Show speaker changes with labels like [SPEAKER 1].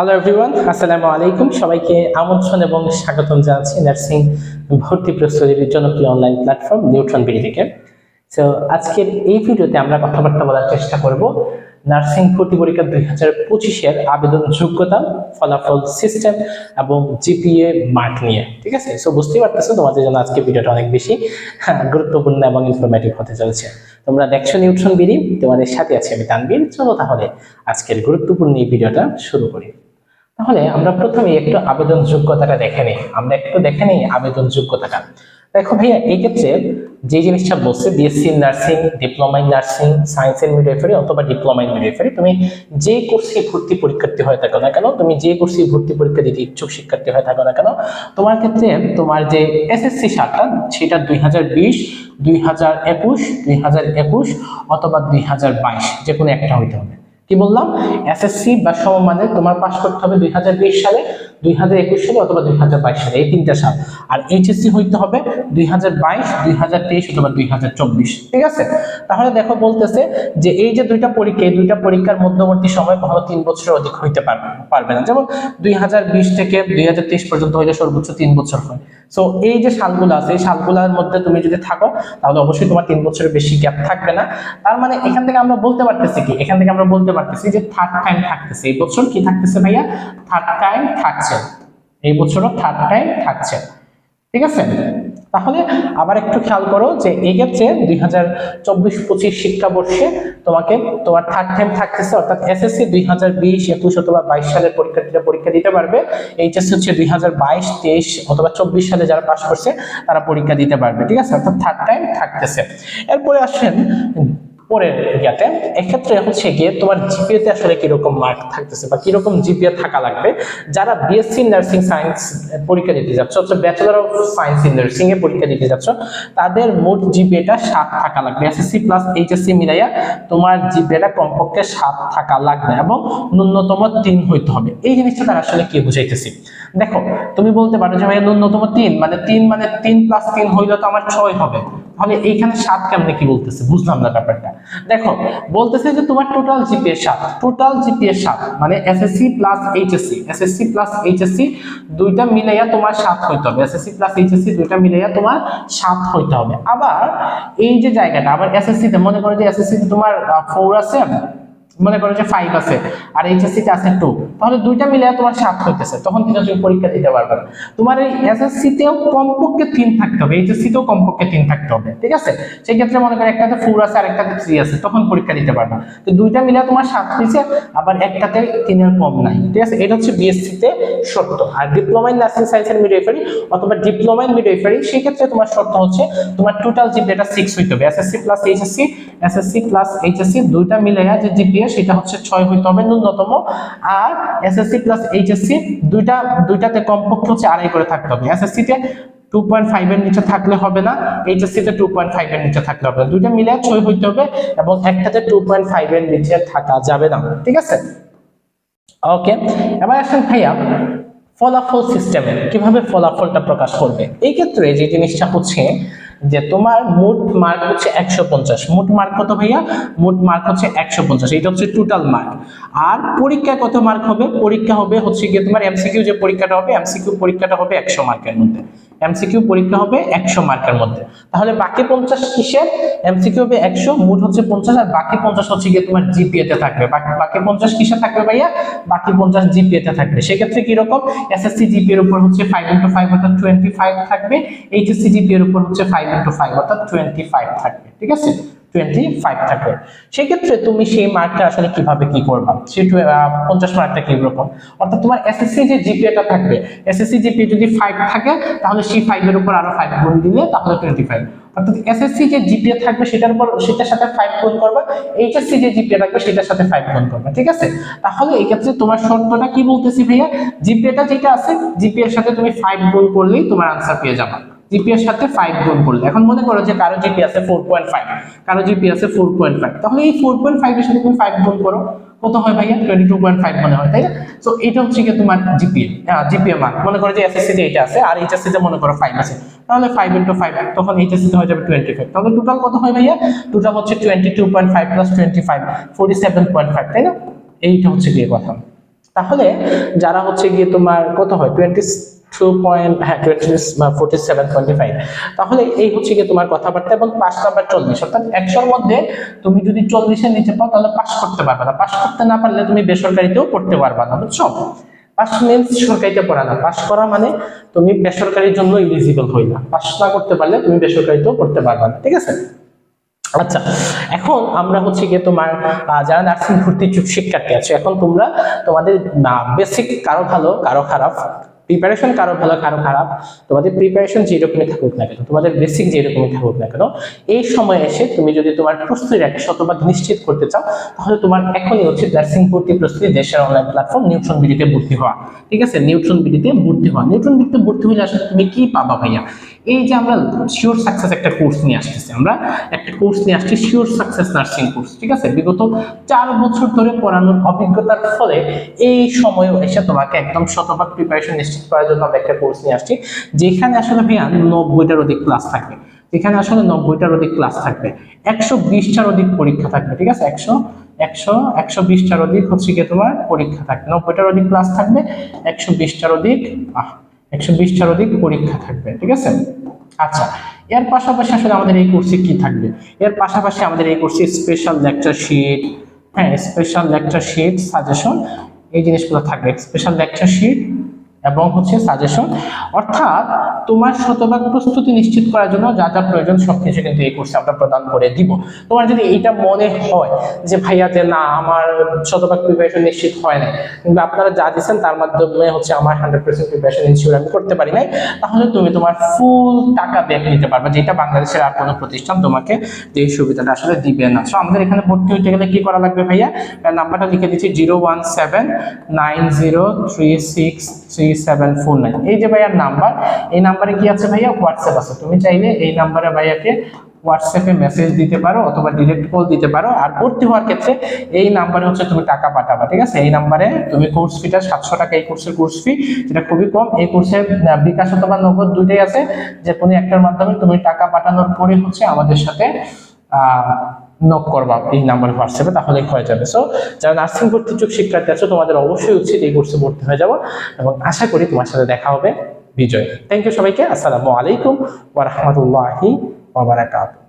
[SPEAKER 1] Hello everyone আসসালামু আলাইকুম। সবাইকে আমন্ত্রণ এবং স্বাগতম জানাচ্ছি নার্সিং ভর্তি প্রস্তুতির জনপ্রিয় অনলাইন প্ল্যাটফর্ম নিউট্রন বিডি থেকে সো আজকের এই ভিডিওতে আমরা কথাবার্তা বলার চেষ্টা করব। নার্সিং ভর্তি পরীক্ষা দুই হাজার পঁচিশের আবেদন যোগ্যতা ফলাফল সিস্টেম এবং জিপিএ মার্ক নিয়ে। ঠিক আছে? সো বুঝতেই পারতেছো তোমাদের জন্য আজকে ভিডিওটা অনেক বেশি হ্যাঁ, গুরুত্বপূর্ণ এবং ইনফরমেটিভ হতে চলেছে। তোমরা দেখছ নিউট্রন বিডি তোমাদের সাথে আছি আমি তানবীর চলো তাহলে আজকের গুরুত্বপূর্ণ এই ভিডিওটা শুরু করি। তাহলে আমরা প্রথমে একটু আবেদন যোগ্যতাটা দেখে নিই। আমরা একটু দেখে নিই আবেদন যোগ্যতাটা দেখো ভাইয়া, এই ক্ষেত্রে যে জিনিসটা বলছে BSc nursing diploma in nursing science and midwifery অথবা ডিপ্লোমা ইন মিডওয়াইফারি তুমি যে কোর্সে ভর্তি পরীক্ষার্থী হয়ে থাকো না কেন, তুমি যে কোর্সে ভর্তি পরীক্ষা দিতে ইচ্ছুক শিক্ষার্থী হয়ে থাকো না কেন, তোমার ক্ষেত্রে তোমার যে এসএসসি সালটা সেটা দুই হাজার বিশ, দুই হাজার একুশ, দুই হাজার একুশ অথবা দুই হাজার বাইশ যে কোনো একটা হইতে হবে। কি বললাম? এসএসসি বা সমমানের তোমার পাস করতে হবে দুই হাজার বিশ সালে, দুই হাজার একুশ সালে অথবা দুই হাজার বাইশ সালে, এই তিনটা সাল। আর এইচএসসি হইতে হবে দুই হাজার বাইশ, দুই হাজার তেইশ অথবা দুই হাজার চব্বিশ। ঠিক আছে? তাহলে দেখো বলতেছে যে এই যে দুইটা পরীক্ষা, এই দুইটা পরীক্ষার মধ্যবর্তী সময় কখনো তিন বছরের অধিক হইতে পারবে পারবে না। যেমন দুই হাজার বিশ থেকে দুই হাজার তেইশ পর্যন্ত হইলে সর্বোচ্চ তিন বছর হয়। সো এই যে সালগুলো আছে এই সালগুলোর মধ্যে তুমি যদি থাকো, তাহলে অবশ্যই তোমার তিন বছরের বেশি গ্যাপ থাকবে না। তার মানে এখান থেকে আমরা বলতে পারতেছি কি? এখান থেকে আমরা বলতে পারতেছি যে থার্ড টাইম থাকতেছে। এই বছর কি থাকতেছে ভাইয়া? থার্ড টাইম থাকছে। এই বছরও থার্ড টাইম থাকছে। ঠিক আছে? তাহলে আবার একটু খেয়াল করো যে এই ক্ষেত্রে দুই হাজার চব্বিশ পঁচিশ শিক্ষাবর্ষে তোমাকে তোমার থার্ড টাইম থাকতেছে, অর্থাৎ এসএসসি দুই হাজার বিশ, একুশ অথবা বাইশ সালের পরীক্ষার্থীরা পরীক্ষা দিতে পারবে। এইচএসসি হচ্ছে দুই হাজার বাইশ, তেইশ অথবা চব্বিশ সালে যারা পাশ করছে, তারা পরীক্ষা দিতে পারবে। ঠিক আছে? অর্থাৎ থার্ড টাইম থাকতেছে। এরপরে আসেন পরের ইয়াতে, এক্ষেত্রে হচ্ছে গিয়ে তোমার জিপিএতে আসলে কীরকম মার্ক থাকতেছে বা কীরকম জিপিএ থাকা লাগবে? যারা বিএসসি নার্সিং সায়েন্স পরীক্ষা দিতে যাচ্ছ অর্থাৎ bachelor of science in nursing এ পরীক্ষা দিতে যাচ্ছ, তাদের মোট জিপিএটা সাত থাকা লাগবে। এসএসসি প্লাস এইচএসসি মিলাইয়া তোমার জিপিএটা কমপক্ষে সাত থাকা লাগবে এবং ন্যূনতম তিন হইতে হবে। এই জিনিসটা তারা আসলে কি বুঝাইতেছি? দেখো, তুমি বলতে পারো যে ভাই ন্যূনতম তিন মানে তিন মানে তিন প্লাস তিন হইলে তো আমার ছয় হবে। তাহলে এইখানে সাত কেমনে কি বলতেছে? বুঝলাম না ব্যাপারটা। দেখো, বলতেছে যে তোমার টোটাল জিপিএ সাত। টোটাল জিপিএ সাত মানে SSC plus HSC SSC plus HSC দুইটা মিলাইয়া তোমার সাত হইতে হবে। এসএসসি প্লাস এইচএসসি দুইটা মিলাইয়া তোমার সাত হইতে হবে। আবার এই যে জায়গাটা, আবার এসএসসিতে মনে করো যে এসএসসি তে তোমার ফোর আছে। মনে করো যে ফাইভ আছে আর এইচএসসি তে আছে টু তাহলে দুইটা মিলে তোমার সাত হইতেছে, তখন কিন্তু তুমি পরীক্ষা দিতে পারবে না। তোমার এই এসএসসি তেও কমপক্ষে তিন থাকতে হবে এইচএসসি তেও কমপক্ষে তিন থাকতে হবে, ঠিক আছে? সেই ক্ষেত্রে মনে করো একটাতে ফোর আছে আর একটাতে থ্রি আছে, তখন পরীক্ষা দিতে পারবে তো দুইটা মিলে তোমার সাত হয়েছে আবার একটাতে তিনের কম নাই, ঠিক আছে? এটা হচ্ছে বিএসসি তে শর্ত আর diploma in science and midwifery অথবা ডিপ্লোমা ইন মিডওয়াইফারি সেই ক্ষেত্রে তোমার শর্ত হচ্ছে তোমার টোটাল জিপিএটা সিক্স হইতে হবে SSC plus HSC SSC plus HSC দুইটা মিলে যে জিপিএ সেটা হচ্ছে ছয় হইতে হবে, ন্যূনতম। আর এসএসসি প্লাস এইচএসসি দুইটা, দুইটাতে কমপক্ষে হচ্ছে আড়াই করে থাকতে হবে। এসএসসি তে টু পয়েন্ট ফাইভ এর নিচে থাকলে হবে না এইচএসসি তে টু পয়েন্ট ফাইভ এর নিচে থাকলে হবে না। দুইটা মিলে ছয় হইতে হবে এবং একটাতে টু পয়েন্ট ফাইভ এর নিচে থাকা যাবে না, ঠিক আছে? ওকে এবার আসেন ভাইয়া, ফলাফল সিস্টেমে কীভাবে ফলাফলটা প্রকাশ করবে? এই ক্ষেত্রে যে জিনিসটা হচ্ছে যে তোমার মোট মার্ক হচ্ছে একশো পঞ্চাশ। মোট মার্ক কত ভাইয়া? মোট মার্ক হচ্ছে একশো পঞ্চাশ। এটা হচ্ছে টোটাল মার্ক আর পরীক্ষা কত মার্ক হবে? পরীক্ষা হবে হচ্ছে গিয়ে তোমার এমসিকিউ যে পরীক্ষাটা হবে এমসিকিউ পরীক্ষাটা হবে একশো মার্কের মধ্যে। এমসিকিউ পরীক্ষা হবে একশো মার্কের মধ্যে। তাহলে বাকি পঞ্চাশ কিসের? এমসিকিউ হবে একশো, মোট হচ্ছে পঞ্চাশ, আর বাকি পঞ্চাশ হচ্ছে গিয়ে তোমার জিপিএ তে থাকবে। বাকি পঞ্চাশ কিসে থাকবে ভাইয়া? বাকি পঞ্চাশ জিপিএ তে থাকবে। সেক্ষেত্রে কীরকম এসএসসি জিপি এর উপর হচ্ছে ফাইভ ইন্টু ফাইভ অর্থাৎ টোয়েন্টি ফাইভ থাকবে এইচএসসি জিপি এর উপর হচ্ছে ফাইভ ইন্টু ফাইভ অর্থাৎ টোয়েন্টি ফাইভ থাকবে। ঠিক আছে? টোয়েন্টি ফাইভ থাকবে সেক্ষেত্রে তুমি সেই মার্কটা আসলে কীভাবে কি করবা? সেই পঞ্চাশ মার্কটা কি রকম অর্থাৎ তোমার এসএসসি যে জিপিএটা থাকবে এসএসসি জিপিএ যদি ফাইভ থাকে, তাহলে সেই ফাইভের উপর আরও ফাইভ গুণ দিলে তাহলে টোয়েন্টি ফাইভ অর্থাৎ এসএসসি যে জিপিএ থাকবে, সেটার উপর, সেটার সাথে ফাইভ গুণ করবে এইচএসসি যে জিপিএ থাকবে, সেটার সাথে ফাইভ গুণ করবে, ঠিক আছে? তাহলে এই ক্ষেত্রে তোমার শর্তটা কি বলতেছি ভাইয়া? জিপিএটা যেটা আছে জিপিএ এর সাথে তুমি ফাইভ গুণ করলেই তোমার আনসার পেয়ে যাবে। জিপি এর সাথে ফাইভ গুণ করলে। এখন মনে করো যে কারও জিপি আছে ফোর পয়েন্ট ফাইভ কারও জিপি আছে ফোর পয়েন্ট ফাইভ তাহলে এই ফোর পয়েন্ট ফাইভ এর সাথে তুমি ফাইভ গুণ করো। কত হয় ভাইয়া? টোয়েন্টি টু পয়েন্ট ফাইভ মনে হয়, তাই না? তো এটা হচ্ছে কি তোমার জিপিএ জিপিএ মার্ক মনে করো যে এসএসসি তে এটা আছে, আর এইচএসসি তে মনে করো ফাইভ আছে। তাহলে ফাইভ ইন্টু ফাইভ তখন এইচএসসি তে হয়ে যাবে টোয়েন্টি ফাইভ তাহলে টোটাল কত হয় ভাইয়া? টোটাল হচ্ছে twenty two point five plus twenty five forty seven point five তাই না? এইটা হচ্ছে গিয়ে কথা। তাহলে যারা হচ্ছে গিয়ে তোমার কত হয়? টোয়েন্টি টু পয়েন্ট হ্যাঁ twenty forty seven twenty five তাহলে এই হচ্ছে গিয়ে তোমার কথাবার্তা এবং পাঁচ নাম্বার চল্লিশ। অর্থাৎ একশোর মধ্যে তুমি যদি চল্লিশের নিচে পাও, তাহলে পাস করতে পারবে না। পাস করতে না পারলে তুমি বেসরকারিতেও পড়তে পারবে না, বুঝছ? পাস মিনস সরকারিতে পড়া না। পাস করা মানে তুমি বেসরকারির জন্য ইলিজিবল হইলা। পাস না করতে পারলে তুমি বেসরকারিতেও পড়তে পারবে না, ঠিক আছে? আচ্ছা এখন আমরা হচ্ছে গিয়ে তোমার যারা নার্সিং ভর্তি শিক্ষার্থী আছে, এখন তোমরা তোমাদের বেসিক কারও ভালো, কারও খারাপ প্রিপারেশন কারও ভালো, কারও খারাপ, তোমাদের প্রিপারেশন যেরকমই থাকুক না কেন, তোমাদের বেসিক যেরকমই থাকুক না কেন, এই সময় এসে তুমি যদি তোমার প্রস্তুতির একটা শতভাগ নিশ্চিত করতে চাও, তাহলে তোমার এখনই হচ্ছে নার্সিং ভর্তি প্রস্তুতি দেশের অনলাইন প্ল্যাটফর্ম নিউট্রন বিডিতে ভর্তি হওয়া, ঠিক আছে? নিউট্রন বিডিতে ভর্তি হওয়া নিউট্রন বিডিতে ভর্তি হলে আসলে তুমি কি পাবা ভাইয়া? এই যে আমরা শিওর সাকসেস একটা কোর্স নিয়ে আসতেছি, আমরা একটা কোর্স নিয়ে আসছি শিওর সাকসেস নার্সিং কোর্স ঠিক আছে? বিগত চার বছর ধরে পড়ানোর অভিজ্ঞতার ফলে এই সময় এসে তোমাকে একদম শতভাগ প্রিপারেশন নিশ্চিত করার জন্য আমরা একটা কোর্স নিয়ে আসছি, যেখানে আসলে ভাইয়া নব্বইটার অধিক ক্লাস থাকবে। যেখানে আসলে নব্বইটার অধিক ক্লাস থাকবে। একশো বিশটার অধিক পরীক্ষা থাকবে, ঠিক আছে? একশো একশো একশো বিশটার অধিক হচ্ছে গিয়ে তোমার পরীক্ষা থাকবে। নব্বইটার অধিক ক্লাস থাকবে, একশো বিশটার অধিক একশো বিশটার অধিক পরীক্ষা থাকবে, ঠিক আছে? আচ্ছা এর পাশাপাশি আসলে আমাদের এই কোর্সে কি থাকবে? এর পাশাপাশি আমাদের এই কোর্সে স্পেশাল লেকচার শিট হ্যাঁ স্পেশাল লেকচার শিট সাজেশন এই জিনিসগুলো থাকবে স্পেশাল লেকচার শিট এবং হচ্ছে সাজেশন অর্থাৎ তোমার শতভাগ প্রস্তুতি নিশ্চিত করার জন্য যা যা প্রয়োজন সবকিছু কিন্তু এই কোর্সে আমরা প্রদান করে দিব। তোমার যদি এইটা মনে হয় যে, ভাইয়া, যে না, আমার শতভাগ প্রিপারেশন নিশ্চিত হয় না কিন্তু আপনারা যা দিচ্ছেন তার মাধ্যমে হচ্ছে আমার হান্ড্রেড পার্সেন্ট প্রিপারেশন ইনশিওর আমি করতে পারি নাই, তাহলে তুমি তোমার ফুল টাকা ব্যাক নিতে পারবে, যেটা বাংলাদেশের আর কোনো প্রতিষ্ঠান তোমাকে যে সুবিধাটা আসলে দিবে না। সো আমাদের এখানে ভর্তি হইতে গেলে কি করা লাগবে ভাইয়া? নাম্বারটা লিখে দিচ্ছি zero one seven nine zero three six three seven four nine এই যে ভাইয়ার নাম্বার এই নাম্বারে কি আছে ভাইয়া? হোয়াটসঅ্যাপ আছে। তুমি চাইলে এই নাম্বারে ভাইয়াকে হোয়াটসঅ্যাপে মেসেজ দিতে পারো অথবা ডিরেক্ট কল দিতে পারো। আর ভর্তি হওয়ার ক্ষেত্রে এই নাম্বারে হচ্ছে তুমি টাকা পাঠাবা, ঠিক আছে? এই নাম্বারে তুমি কোর্স ফিটা সাতশো টাকা এই কোর্সের কোর্স ফি যেটা খুবই কম। এই কোর্সের বিকাশ অথবা নগদ দুইটাই আছে। যে কোনো একটার মাধ্যমে তুমি টাকা পাঠানোর পরে হচ্ছে আমাদের সাথে নক করবা এই নাম্বার হোয়াটসঅ্যাপে তাহলে হয়ে যাবে। সো যারা নার্সিং ভর্তি ইচ্ছুক শিক্ষার্থী আছো, তোমাদের অবশ্যই উচিত এই কোর্সে ভর্তি হয়ে যাব এবং আশা করি তোমার সাথে দেখা হবে। বিজয়। থ্যাংক ইউ সবাইকে। আসসালামু আলাইকুম ওয়া রাহমাতুল্লাহি ওয়া বারাকাতুহু।